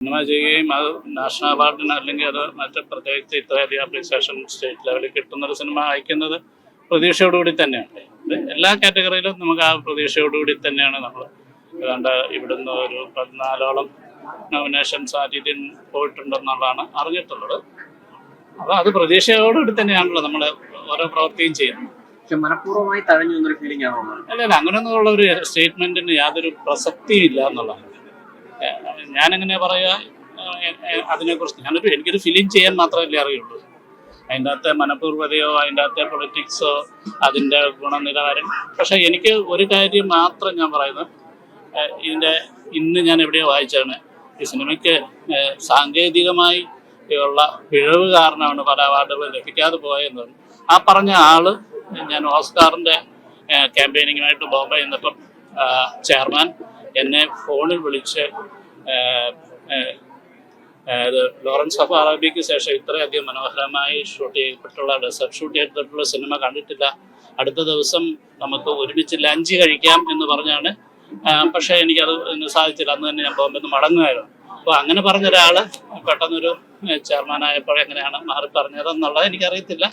Cinema ചെയ്യുകയും അത് national അവാർഡിന് അല്ലെങ്കിൽ അത് മറ്റ് പ്രത്യേകിച്ച് ഇത്രയധികം അപ്രീസിയേഷൻ സ്റ്റേറ്റ് ലെവലിൽ കിട്ടുന്ന ഒരു സിനിമ അയക്കുന്നത് പ്രതീക്ഷയോടുകൂടി തന്നെയാണ്. എല്ലാ കാറ്റഗറിയിലും നമുക്ക് ആ പ്രതീക്ഷയോടുകൂടി തന്നെയാണ് നമ്മൾ ഏതാണ്ട് ഇവിടുന്ന് ഒരു പതിനാലോളം നോമിനേഷൻസ് ആ രീതിയിൽ പോയിട്ടുണ്ടെന്നുള്ളതാണ് അറിഞ്ഞിട്ടുള്ളത്. അപ്പോൾ അത് പ്രതീക്ഷയോടുകൂടി തന്നെയാണല്ലോ നമ്മൾ ഓരോ പ്രവൃത്തിയും ചെയ്യുന്നത്. മനഃപൂർവമായി തഴഞ്ഞു എന്നൊരു ഫീലിംഗ് ആണോ? അല്ല അല്ല അങ്ങനെയൊന്നുള്ള ഒരു സ്റ്റേറ്റ്മെന്റിന് യാതൊരു പ്രസക്തിയും ഇല്ല എന്നുള്ളതാണ്. ഞാനെങ്ങനെ പറയുക? അതിനെക്കുറിച്ച് ഞാനൊരു എനിക്കൊരു ഫിലിം ചെയ്യാൻ മാത്രമല്ലേ അറിയുള്ളൂ. അതിന്റെ അകത്തെ മനഃപൂർവതയോ അതിന്റെ അകത്തെ പൊളിറ്റിക്സോ അതിന്റെ ഗുണനിലവാരം. പക്ഷെ എനിക്ക് ഒരു കാര്യം മാത്രം ഞാൻ പറയുന്നത്. ഇതിന്റെ ഇന്ന് ഞാൻ എവിടെയോ വായിച്ചാണ്. ഈ സിനിമയ്ക്ക് സാങ്കേതികമായി ഉള്ള പിഴവ് കാരണമാണ് പല അവാർഡുകൾ ലഭിക്കാതെ പോയെന്ന് ആ പറഞ്ഞ ആൾ ഞാൻ ഓസ്കാറിന്റെ ക്യാമ്പയിനിങ്ങുമായിട്ട് ബോംബെ ചെന്നപ്പം ചെയർമാൻ എന്നെ ഫോണിൽ വിളിച്ച് ഏഹ്, ലോറൻസ് ഓഫ് അറബിക്ക് ശേഷം ഇത്രയധികം മനോഹരമായി ഷൂട്ട് ചെയ്യപ്പെട്ടുള്ള ഡെസർട്ട് ഷൂട്ട് ചെയ്തിട്ടുള്ള സിനിമ കണ്ടിട്ടില്ല. അടുത്ത ദിവസം നമുക്ക് ഒരുമിച്ച് ലഞ്ച് കഴിക്കാം എന്ന് പറഞ്ഞാണ്. പക്ഷേ എനിക്കത് സാധിച്ചില്ല. അന്ന് തന്നെ ഞാൻ ബോംബെ മടങ്ങുമായിരുന്നു. അപ്പോൾ അങ്ങനെ പറഞ്ഞൊരാൾ പെട്ടെന്നൊരു ചെയർമാനായപ്പോൾ എങ്ങനെയാണ് മാറി പറഞ്ഞതെന്നുള്ളത് എനിക്കറിയത്തില്ല.